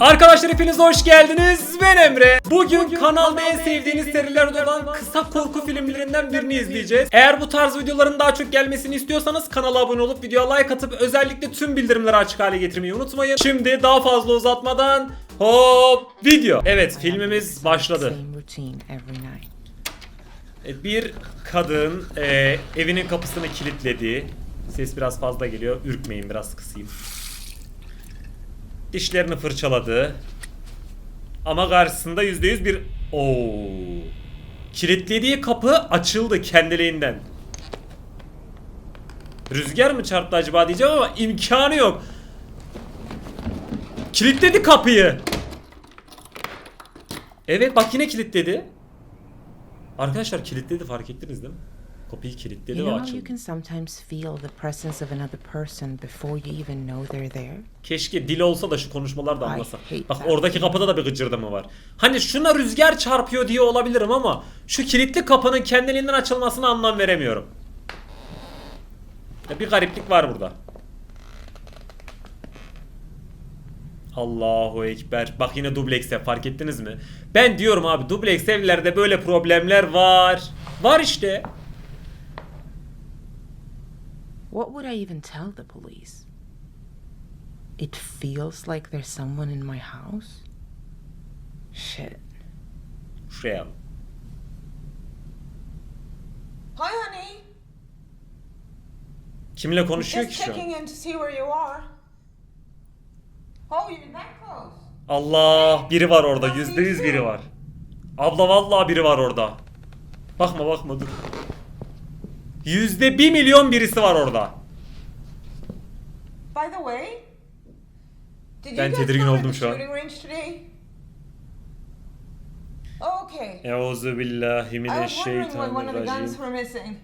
Arkadaşlar hepiniz hoş geldiniz. Ben Emre. Bugün, kanalda en sevdiğiniz serilerden olan kısa korku filmlerinden birini izleyeceğiz. Eğer bu tarz videoların daha çok gelmesini istiyorsanız kanala abone olup videoya like atıp özellikle tüm bildirimleri açık hale getirmeyi unutmayın. Şimdi daha fazla uzatmadan hop video. Evet filmimiz başladı. E, Bir kadın e, evinin kapısını kilitledi. Ses biraz fazla geliyor. Ürkmeyin biraz kısayım. Dişlerini fırçaladı. Ama karşısında %100 bir... Oo. Kilitlediği kapı açıldı kendiliğinden. Rüzgar mı çarptı acaba diyeceğim ama imkanı yok. Kilitledi kapıyı. Evet bak yine kilitledi. Arkadaşlar kilitledi fark ettiniz değil mi? Kapıyı kilitledi You ve know how you açıldı. can sometimes feel the presence of another person before you even know they're there? Keşke dil olsa da şu konuşmalar da I anlasa. hate Bak that. oradaki kapıda da bir gıcırdama var. Hani şuna rüzgar çarpıyor diye olabilirim ama şu kilitli kapının kendiliğinden açılmasına anlam veremiyorum. Ya bir gariplik var burada. Allahu Ekber. Bak yine dubleks ev fark ettiniz mi? Ben diyorum abi dubleks evlerde böyle problemler var. Var işte. What would I even tell the police? It feels like there's someone in my house? Shit. Al. Hi, honey. Kimle konuşuyor ki Just şu an? checking in to see where you are. Oh, you're that close. Allah biri var orada yüzde yüz biri var. Abla vallahi biri var orada. Bakma bakma dur. Yüzde bir milyon birisi var orada. By the way, did Ben guys tedirgin oldum the şu an. shooting range today? Okay. Euzu billahi I was wondering why one of the guns mineşşeytanirracim. were missing.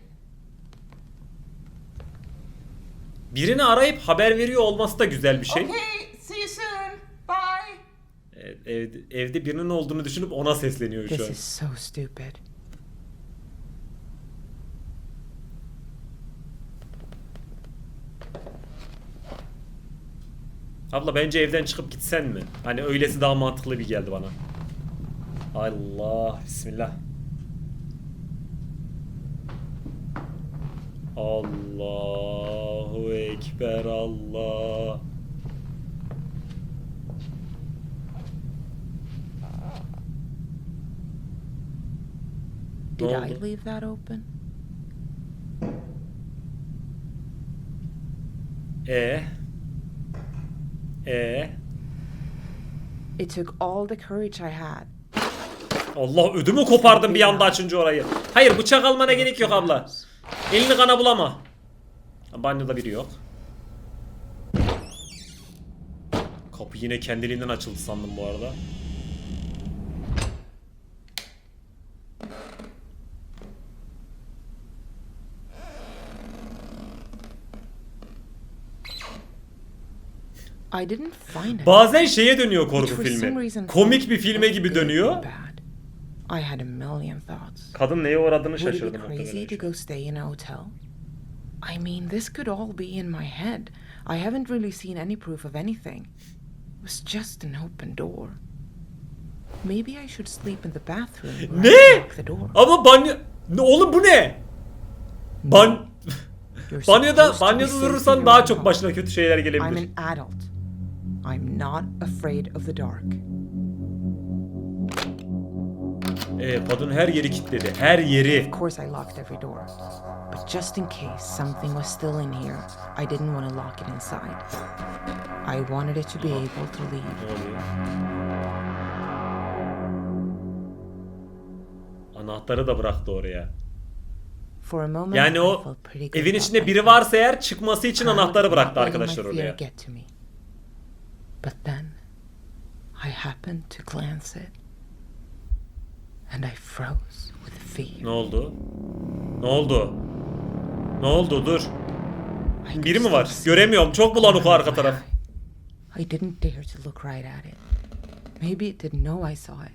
Birini arayıp haber veriyor olması da güzel bir şey. Okay, see you soon. Bye. Evet, evde, evde birinin olduğunu düşünüp ona sesleniyor şu This an. is so stupid. Abla bence evden çıkıp gitsen mi? Hani öylesi daha mantıklı bir geldi bana. Allah bismillah. Allahu ekber Allah. Did I leave that open? E E It took all the courage I had. Allah ödümü kopardım bir anda açınca orayı. Hayır bıçak almana gerek yok abla. Elini kana bulama. Banyoda biri yok. Kapı yine kendiliğinden açıldı sandım bu arada. I didn't find it. Bazen şeye dönüyor korku filmi. Komik bir filme gibi dönüyor. I had a million thoughts. Kadın neye uğradığını Would it be şaşırdı crazy muhtemelen. to go stay in a hotel? I mean, this could all be in my head. I haven't really seen any proof of anything. It was just an open door. Maybe I should sleep in the bathroom. where I Ne? lock the door. Ama banyo... Ne, oğlum bu ne? Ban... Banyoda, banyoda durursan daha çok başına kötü şeyler I'm gelebilir. an adult. I'm not afraid of the dark. Ee, kadın her yeri kilitledi. Her yeri. Of course, I locked every door. But just in case something was still in here, I didn't want to lock it inside. I wanted it to be able to leave. Ne oluyor? Anahtarı da bıraktı oraya. For a moment, Yani I o felt pretty good evin about içinde biri varsa eğer çıkması için anahtarı bıraktı arkadaşlar oraya. Get to me. But then, I happened to glance it, and I froze with fear. Ne oldu? Ne oldu? Ne oldu? Dur. I Biri mi var? Göremiyorum. Çok bulanık o arka taraf. I didn't dare to look right at it. Maybe it didn't know I saw it.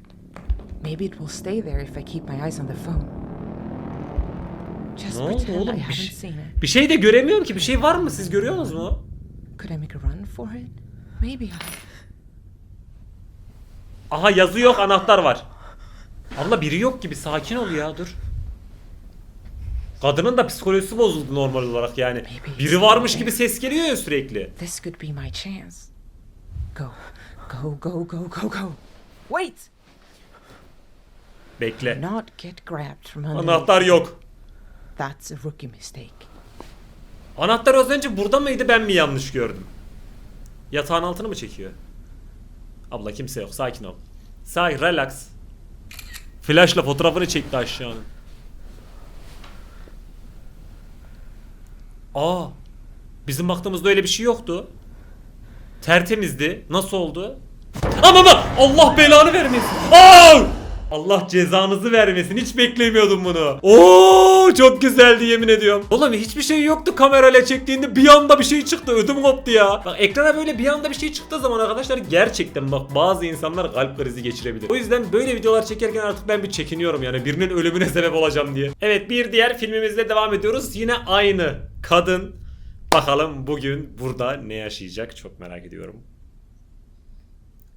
Maybe it will stay there if I keep my eyes on the phone. Just Ne oldu pretend oğlum? I Bir haven't şey, seen it. bir şey de göremiyorum ki. Bir şey var mı? Siz görüyorsunuz mu? Could I make a run for it? Maybe I. Aha yazı yok anahtar var. Abla biri yok gibi sakin ol ya dur. Kadının da psikolojisi bozuldu normal olarak yani. Biri varmış gibi ses geliyor ya sürekli. This could be my chance. Go, go, go, go, go, go. Wait! Bekle. Not get grabbed from underneath. Anahtar yok. That's a rookie mistake. Anahtar az önce burada mıydı ben mi yanlış gördüm? Yatağın altını mı çekiyor? Abla kimse yok sakin ol. Sakin relax. Flashla fotoğrafını çekti aşağının. Aa. Bizim baktığımızda öyle bir şey yoktu. Tertemizdi. Nasıl oldu? Ama Allah belanı vermesin. Aa! Allah cezanızı vermesin. Hiç beklemiyordum bunu. Oo çok güzeldi yemin ediyorum. Oğlum hiçbir şey yoktu kamerayla çektiğinde bir anda bir şey çıktı. Ödüm koptu ya. Bak ekrana böyle bir anda bir şey çıktığı zaman arkadaşlar gerçekten bak bazı insanlar kalp krizi geçirebilir. O yüzden böyle videolar çekerken artık ben bir çekiniyorum yani birinin ölümüne sebep olacağım diye. Evet bir diğer filmimizle devam ediyoruz. Yine aynı kadın. Bakalım bugün burada ne yaşayacak çok merak ediyorum.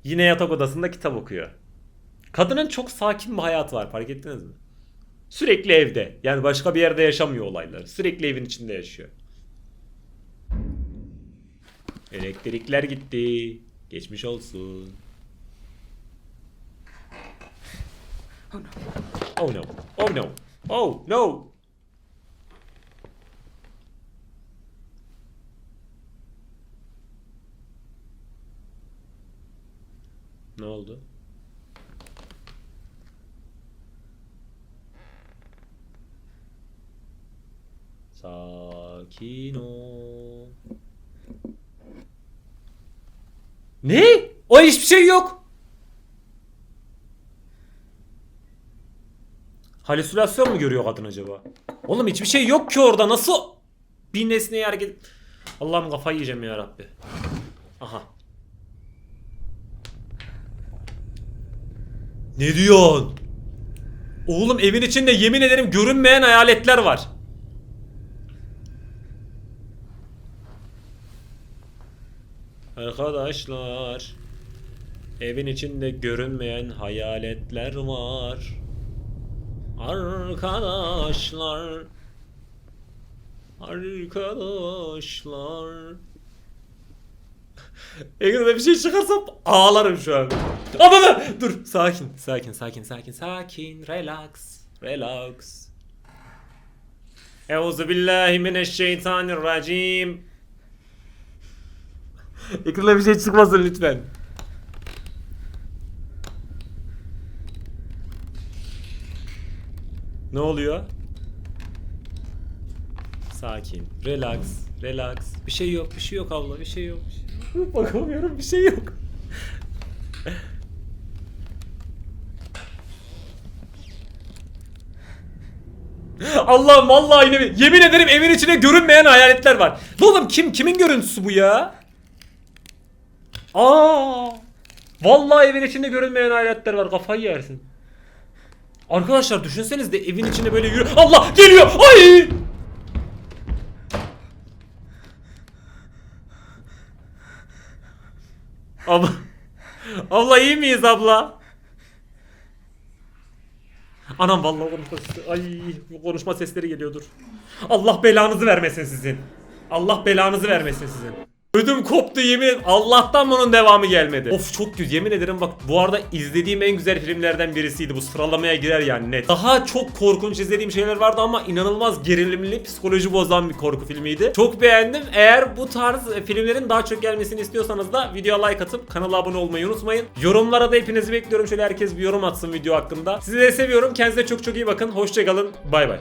Yine yatak odasında kitap okuyor. Kadının çok sakin bir hayatı var fark ettiniz mi? Sürekli evde. Yani başka bir yerde yaşamıyor olayları. Sürekli evin içinde yaşıyor. Elektrikler gitti. Geçmiş olsun. Oh no. Oh no. Oh no. Oh no. Ne oldu? Sakin ol. Ne? O hiçbir şey yok. Halüsinasyon mu görüyor kadın acaba? Oğlum hiçbir şey yok ki orada nasıl bir nesneye hareket... Allah'ım kafayı yiyeceğim ya Rabbi. Aha. Ne diyorsun? Oğlum evin içinde yemin ederim görünmeyen hayaletler var. Arkadaşlar evin içinde görünmeyen hayaletler var. Arkadaşlar Arkadaşlar Ekrana bir şey çıkarsam ağlarım şu an. Ama dur sakin sakin sakin sakin sakin relax relax. Euzu billahi mineşşeytanirracim. Ekrana bir şey çıkmasın lütfen. Ne oluyor? Sakin. Relax. Relax. Bir şey yok. Bir şey yok abla. Bir şey yok. Şey. Bakamıyorum. Bir şey yok. Allah'ım vallahi yemin ederim evin içine görünmeyen hayaletler var. Oğlum kim kimin görüntüsü bu ya? Aa! Vallahi evin içinde görünmeyen hayaletler var. Kafayı yersin. Arkadaşlar düşünseniz de evin içinde böyle yürü. Allah geliyor. Ay! Abla. Abla iyi miyiz abla? Anam vallahi konuşma. Ay bu konuşma sesleri geliyordur. Allah belanızı vermesin sizin. Allah belanızı vermesin sizin. Ödüm koptu yemin. Allah'tan bunun devamı gelmedi. Of çok kötü yemin ederim bak bu arada izlediğim en güzel filmlerden birisiydi. Bu sıralamaya girer yani net. Daha çok korkunç izlediğim şeyler vardı ama inanılmaz gerilimli, psikoloji bozan bir korku filmiydi. Çok beğendim. Eğer bu tarz e, filmlerin daha çok gelmesini istiyorsanız da videoya like atıp kanala abone olmayı unutmayın. Yorumlara da hepinizi bekliyorum. Şöyle herkes bir yorum atsın video hakkında. Sizi de seviyorum. Kendinize çok çok iyi bakın. Hoşçakalın. Bay bay.